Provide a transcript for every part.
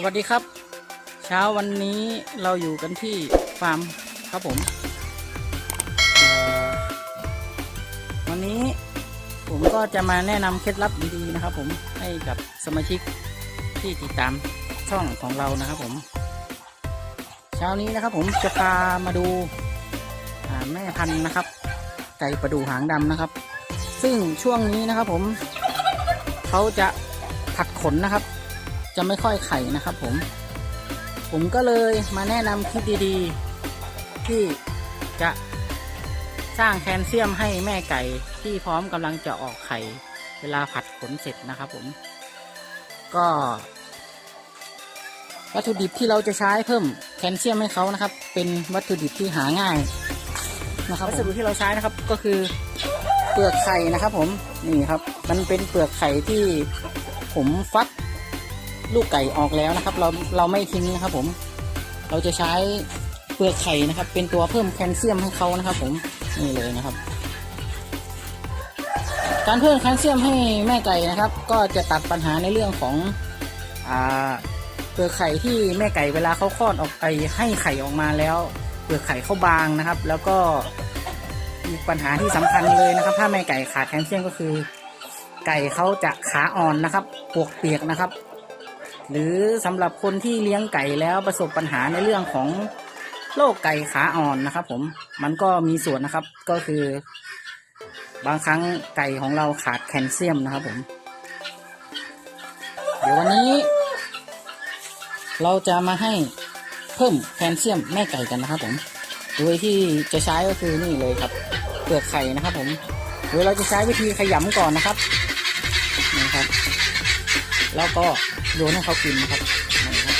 สวัสดีครับ เช้าวันนี้เราอยู่กันที่ฟาร์มครับผมวันนี้ผมก็จะมาแนะนำเคล็ดลับดีๆนะครับ ผมให้กับสมาชิกที่ติดตามช่องของเรานะครับผม เช้านี้นะครับ ผมจะพามาดูาแม่พันธุ์นะครับ ไก่ประดูหางดำนะครับ ซึ่งช่วงนี้นะครับ ผมเขาจะผัดขนนะครับ จะไม่ค่อยไข่นะครับผม ผมก็เลยมาแนะนำคลิปดีๆ ที่จะสร้างแคลเซียมให้แม่ไก่ที่พร้อมกำลังจะออกไข่ เวลาผัดขนเสร็จนะครับผม ก็วัตถุดิบที่เราจะใช้เพิ่มแคลเซียมให้เขานะครับ เป็นวัตถุดิบที่หาง่ายนะครับวัสดุที่เราใช้นะครับก็คือเปลือกไข่นะครับ ผมนี่ครับ มันเป็นเปลือกไข่ที่ผมฟัก ลูกไก่ออกแล้วนะครับ เราเราไม่ทิ้งนะครับ ผม เราจะใช้เปลือกไข่นะครับ เป็นตัวเพิ่มแคลเซียมให้เขานะครับ ผมนี่เลยนะครับ การเพิ่มแคลเซียมให้แม่ไก่นะครับ ก็จะตัดปัญหาในเรื่องของอ่าเปลือกไข่ที่แม่ไก่เวลาเขาคลอดออกไปให้ไข่ออกมาแล้ว เปลือกไข่เขาบางนะครับ แล้วก็อีปัญหาที่สำคัญเลยนะครับ ถ้าแม่ไก่ขาดแคลเซียมก็คือ ไก่เขาจะขาอ่อนนะครับปวกเปียกนะครับ หรือสำหรับคนที่เลี้ยงไก่แล้วประสบปัญหาในเรื่องของโรคไก่ขาอ่อนนะครับ ผมมันก็มีส่วนนะครับก็คือบางครั้งไก่ของเราขาดแคลเซียมนะครับผม เดี๋ยววันนี้ เราจะมาให้เพิ่มแคลเซียมแม่ไก่กันนะครับ ผมโดยที่จะใช้ก็คือนี่เลยครับเปลือกไข่นะครับ ผมโดยเราจะใช้วิธีขยำก่อนนะครับนี่ครับ แล้วก็โยนให้เขากินนะครับนี่ครับ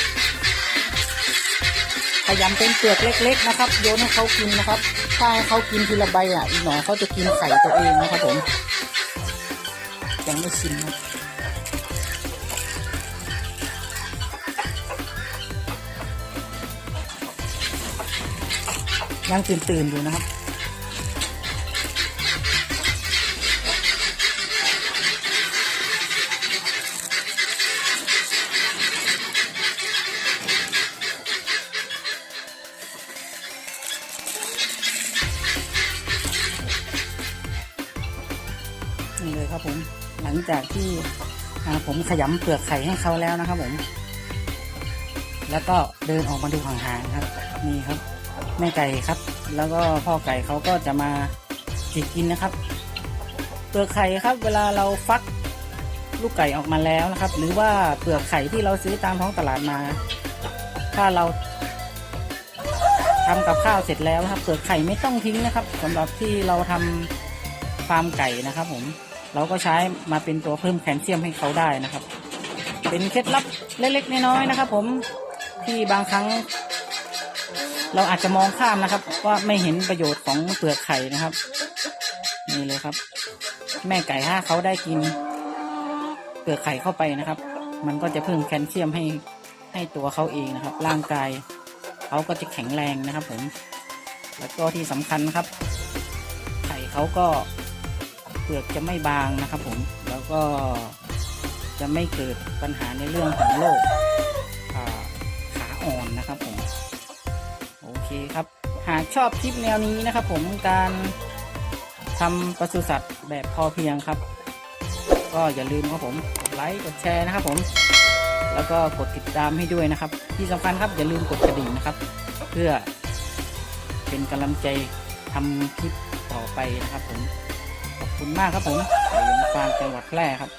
พยายามเป็นเปลือกเล็ก ๆ นะครับ โยนให้เขากินนะครับถ้าให้เขากินทีละใบอะอีหนอเขาจะกินไข่ตัวเองนะครับผมยังไม่ชินนะยังตื่นตื่นๆอยู่นะครับ นี่เลยครับผม หลังจากที่ผมขยำเปลือกไข่ให้เขาแล้วนะครับผม แล้วก็เดินออกมาดูห่างๆครับ นี่ครับ แม่ไก่ครับ แล้วก็พ่อไก่เขาก็จะมาจิกกินนะครับ เปลือกไข่ครับ เวลาเราฟักลูกไก่ออกมาแล้วนะครับ หรือว่าเปลือกไข่ที่เราซื้อตามท้องตลาดมา ถ้าเราทำกับข้าวเสร็จแล้วนะครับเปลือกไข่ไม่ต้องทิ้งนะครับสำหรับที่เราทำฟาร์มไก่นะครับผม เราก็ใช้มาเป็นตัวเพิ่มแคลเซียมให้เขาได้นะครับ เป็นเคล็ดลับเล็กๆน้อยๆนะครับ ผมที่บางครั้ง เราอาจจะมองข้ามนะครับ ว่าไม่เห็นประโยชน์ของเปลือกไข่นะครับ นี่เลยครับ แม่ไก่ถ้าเขาได้กิน เปลือกไข่เข้าไปนะครับ มันก็จะเพิ่มแคลเซียมให้ให้ตัวเขาเองนะครับ ร่างกายเขาก็จะแข็งแรงนะครับ ผม แล้วก็ที่สำคัญนะครับ ไข่เขาก็ ปลือกจะไม่บางนะครับผมแล้วก็จะไม่เกิดปัญหาในเรื่องของโรคขาอ่อนนะครับผมโอเคครับ หากชอบคลิปแนวนี้นะครับผมการทำปศุสัตว์แบบพอเพียงครับ ก็อย่าลืมครับผมกดไลค์กดแชร์นะครับผม แล้วก็กดติดตามให้ด้วยนะครับ ที่สำคัญครับอย่าลืมกดกระดิ่งนะครับ เพื่อเป็นกำลังใจทำคลิปต่อไปนะครับผม คุณมากครับผมไปยังฟาร์มจังหวัดแพร่ครับ